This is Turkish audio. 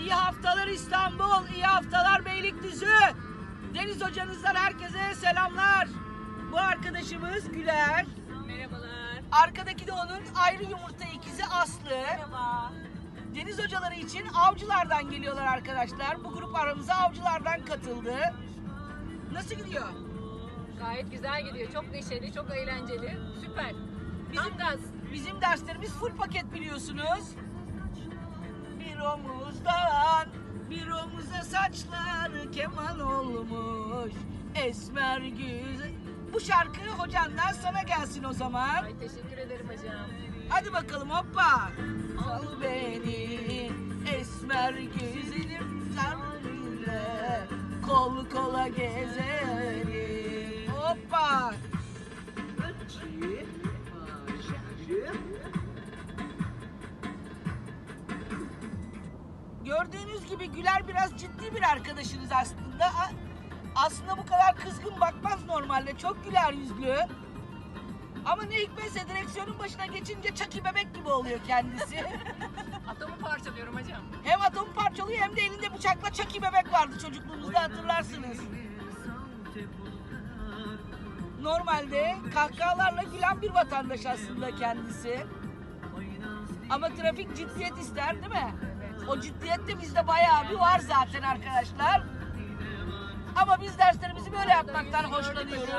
İyi haftalar İstanbul, iyi haftalar Beylikdüzü. Deniz hocanızdan herkese selamlar. Bu arkadaşımız Güler. Merhabalar. Arkadaki de onun ayrı yumurta ikizi Aslı. Merhaba. Deniz hocaları için avcılardan geliyorlar arkadaşlar. Bu grup aramıza avcılardan katıldı. Nasıl gidiyor? Gayet güzel gidiyor. Çok neşeli, çok eğlenceli. Süper. Tam gaz. Bizim derslerimiz full paket biliyorsunuz. Bir omuzdan bir omuza saçları keman olmuş. Esmer güzel. Bu şarkı hocandan sana gelsin o zaman. Ay teşekkür ederim hocam. Hadi bakalım hoppa. Al beni esmer güzelim seninle kol kola gezelim. Gördüğünüz gibi Güler biraz ciddi bir arkadaşınız aslında. Aslında bu kadar kızgın bakmaz normalde. Çok güler yüzlü. Ama ne hikmetse direksiyonun başına geçince çaki bebek gibi oluyor kendisi. Atomu parçalıyorum hocam. hem atomu parçalıyor hem de elinde bıçakla çaki bebek vardı çocukluğunuzda hatırlarsınız. Normalde kahkahalarla gülen bir vatandaş aslında kendisi. Ama trafik ciddiyet ister değil mi? O ciddiyet de bizde bayağı bir var zaten arkadaşlar. Ama biz derslerimizi böyle yapmaktan hoşlanıyoruz.